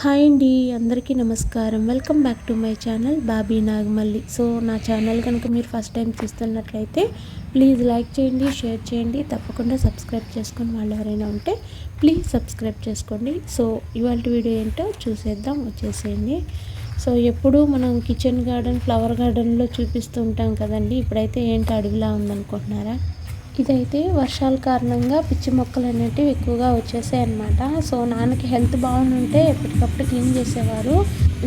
Hi అండి అందరికీ నమస్కారం. Welcome back to my channel Bobby Nagamalli. So నా ఛానల్ కనుక మీరు ఫస్ట్ టైం చూస్తున్నట్లయితే ప్లీజ్ లైక్ చేయండి షేర్ చేయండి తప్పకుండా సబ్స్క్రైబ్ చేసుకుని వాళ్ళు ఎవరైనా ఉంటే ప్లీజ్ సబ్స్క్రైబ్ చేసుకోండి. సో ఇవాళ వీడియో ఏంటో చూసేద్దాం వచ్చేసేయండి. సో ఎప్పుడు మనం కిచెన్ గార్డెన్ ఫ్లవర్ గార్డెన్లో చూపిస్తూ ఉంటాం కదండి. ఇప్పుడైతే ఏంటి అడవిలా ఉందనుకుంటున్నారా? ఇదైతే వర్షాల కారణంగా పిచ్చి మొక్కలు అనేటివి ఎక్కువగా వచ్చేసాయి అనమాట సో నాన్నకి హెల్త్ బాగుంటే ఎప్పటికప్పుడు క్లీన్ చేసేవారు.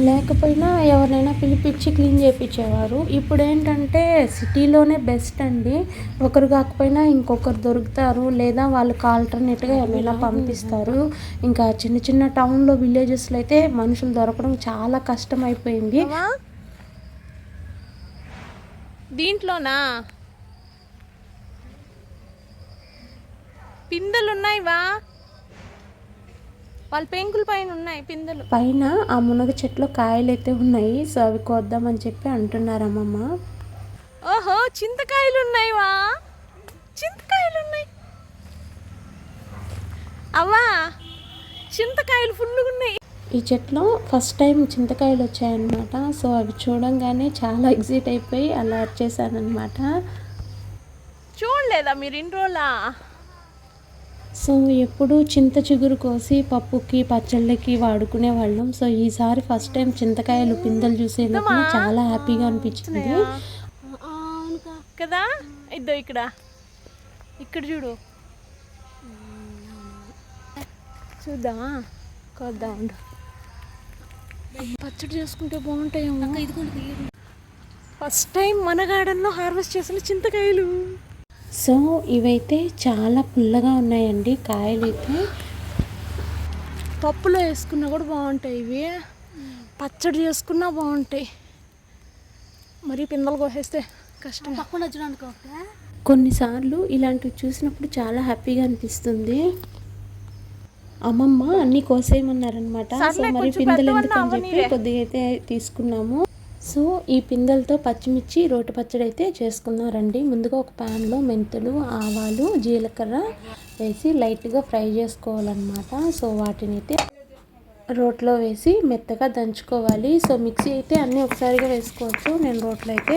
లేకపోయినా ఎవరినైనా పిలిపించి క్లీన్ చేయించేవారు ఇప్పుడు ఏంటంటే సిటీలోనే బెస్ట్ అండి. ఒకరు కాకపోయినా ఇంకొకరు దొరుకుతారు. లేదా వాళ్ళకి ఆల్టర్నేట్గా ఏమైనా పంపిస్తారు. ఇంకా చిన్న చిన్న టౌన్లో విలేజెస్లో అయితే మనుషులు దొరకడం చాలా కష్టం అయిపోయింది దీంట్లోనా? పిందెలు ఉన్నాయివా వాళ్ళ పెంకుల పైన ఉన్నాయి పిందెలు. పైన ఆ మునగ చెట్లు కాయలు అయితే ఉన్నాయి సో అవి కోద్దామని చెప్పి అంటున్నారు అమ్మమ్మ ఓహో చింతకాయలు ఉన్నాయివా చింతకాయలు ఉన్నాయి అవ్వా చింతకాయలు ఫుల్గా ఉన్నాయి. ఈ చెట్లో ఫస్ట్ టైం చింతకాయలు వచ్చాయన్నమాట సో అవి చూడంగానే చాలా ఎగ్జైట్ అయిపోయి అలా వచ్చేసానమాట చూడలేదా మీరు ఇన్ని రోజులా? సో ఎప్పుడు చింత చిగురు కోసి పప్పుకి పచ్చళ్ళకి వాడుకునే వాళ్ళం. సో ఈసారి ఫస్ట్ టైం చింతకాయలు పిందెలు చూసేటప్పుడు చాలా హ్యాపీగా అనిపించింది. కదా? ఇద్దో ఇక్కడ. ఇక్కడ చూడు. చూద్దామా? కొద్దాం ఉండు. పచ్చడి చేసుకుంటే బాగుంటాయేమో. ఫస్ట్ టైం మన గార్డెన్లో హార్వెస్ట్ చేసిన చింతకాయలు. సో ఇవైతే చాలా పుల్లగా ఉన్నాయండి కాయలు అయితే పప్పులో వేసుకున్నా కూడా బాగుంటాయి ఇవి. పచ్చడి చేసుకున్నా బాగుంటాయి. మరి పిందలు కోసేస్తే కష్టం. కొన్నిసార్లు ఇలాంటివి చూసినప్పుడు చాలా హ్యాపీగా అనిపిస్తుంది. అమ్మమ్మ అన్ని కోసేయమన్నారనమాట సో మరి పిందెలు పెద్దవన్నా ఎందుకని చెప్పి. కొద్దిగా అయితే తీసుకున్నాము. సో ఈ పిందెలతో పచ్చిమిర్చి రోటి పచ్చడి అయితే చేసుకున్నారండి. ముందుగా ఒక ప్యాన్లో మెంతులు ఆవాలు జీలకర్ర వేసి లైట్గా ఫ్రై చేసుకోవాలన్నమాట. సో వాటిని అయితే రోట్లో వేసి మెత్తగా దంచుకోవాలి. సో మిక్సీ అయితే అన్నీ ఒకసారిగా వేసుకోవచ్చు. నేను రోట్లో అయితే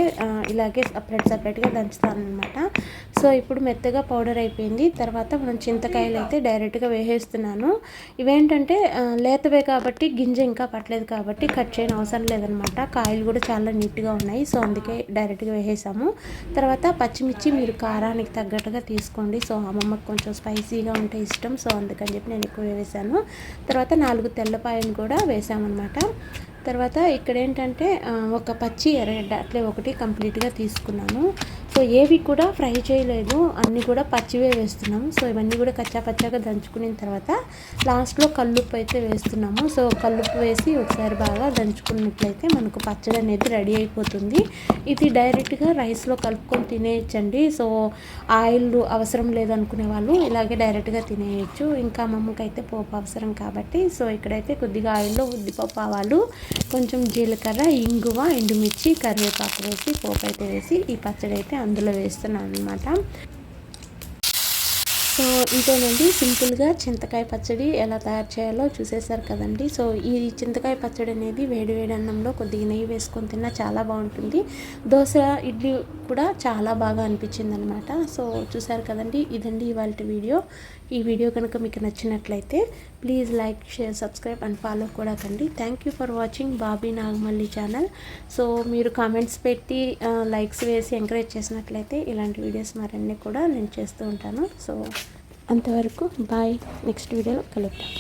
ఇలాగే సపరేట్ సపరేట్గా దంచుతాను అనమాట సో ఇప్పుడు మెత్తగా పౌడర్ అయిపోయింది. తర్వాత మనం చింతకాయలు అయితే డైరెక్ట్గా వేసేస్తున్నాను. ఇవేంటంటే లేతవే కాబట్టి గింజ ఇంకా పట్టలేదు కాబట్టి కట్ చేయని అవసరం లేదనమాట. కాయలు కూడా చాలా నీట్గా ఉన్నాయి. సో అందుకే డైరెక్ట్గా వేసేసాము. తర్వాత పచ్చిమిర్చి మీరు కారానికి తగ్గట్టుగా తీసుకోండి. సో అమ్మమ్మకి కొంచెం స్పైసీగా ఉంటే ఇష్టం. సో అందుకని చెప్పి నేను ఎక్కువ వేసాను. తర్వాత నాలుగు తెల్లపాయలు కూడా వేసామన్నమాట తర్వాత ఇక్కడ ఏంటంటే ఒక పచ్చి ఎర్రగడ్డ అట్లే ఒకటి కంప్లీట్గా తీసుకున్నాను. సో ఏవి కూడా ఫ్రై చేయలేదు. అన్నీ కూడా పచ్చివే వేస్తున్నాము సో ఇవన్నీ కూడా కచ్చా పచ్చాగా దంచుకున్న తర్వాత లాస్ట్లో కల్లుప్పు అయితే వేస్తున్నాము. సో కల్లుప్పు వేసి ఒకసారి బాగా దంచుకున్నట్లయితే మనకు పచ్చడి అనేది రెడీ అయిపోతుంది. ఇది డైరెక్ట్గా రైస్లో కలుపుకొని తినేయచ్చండి. సో ఆయిల్ అవసరం లేదనుకునే వాళ్ళు ఇలాగే డైరెక్ట్గా తినేయచ్చు. ఇంకా అమ్మమ్మకైతే పోపు అవసరం కాబట్టి సో ఇక్కడైతే కొద్దిగా ఆయిల్లో ఉద్దిపప్పు ఆవాలు కొంచెం జీలకర్ర ఇంగువ ఎండుమిర్చి కరివేపాకు వేసి పోపు అయితే వేసి ఈ పచ్చడి అయితే అందులో వేస్తున్నాను అనమాట సో ఇదేనండి. సింపుల్గా చింతకాయ పచ్చడి ఎలా తయారు చేయాలో చూసేశారు కదండి. సో ఈ చింతకాయ పచ్చడి అనేది వేడి వేడి అన్నంలో కొద్దిగా నెయ్యి వేసుకొని తిన్నా చాలా బాగుంటుంది. దోశ ఇడ్లీ కూడా చాలా బాగా అనిపించింది అనమాట సో చూసారు కదండి ఇదండి ఇవాళ వీడియో. ఈ వీడియో కనుక మీకు నచ్చినట్లయితే please like share subscribe and follow కూడా కండి. Thank you for watching Bobby Nagamalli channel. So మీరు కామెంట్స్ పెట్టి లైక్స్ వేసి ఎంకరేజ్ చేసినట్లయితే ఇలాంటి వీడియోస్ మరన్నీ కూడా నేను చేస్తూ ఉంటాను. సో అంతవరకు బాయ్. నెక్స్ట్ వీడియోలో కలుద్దాం.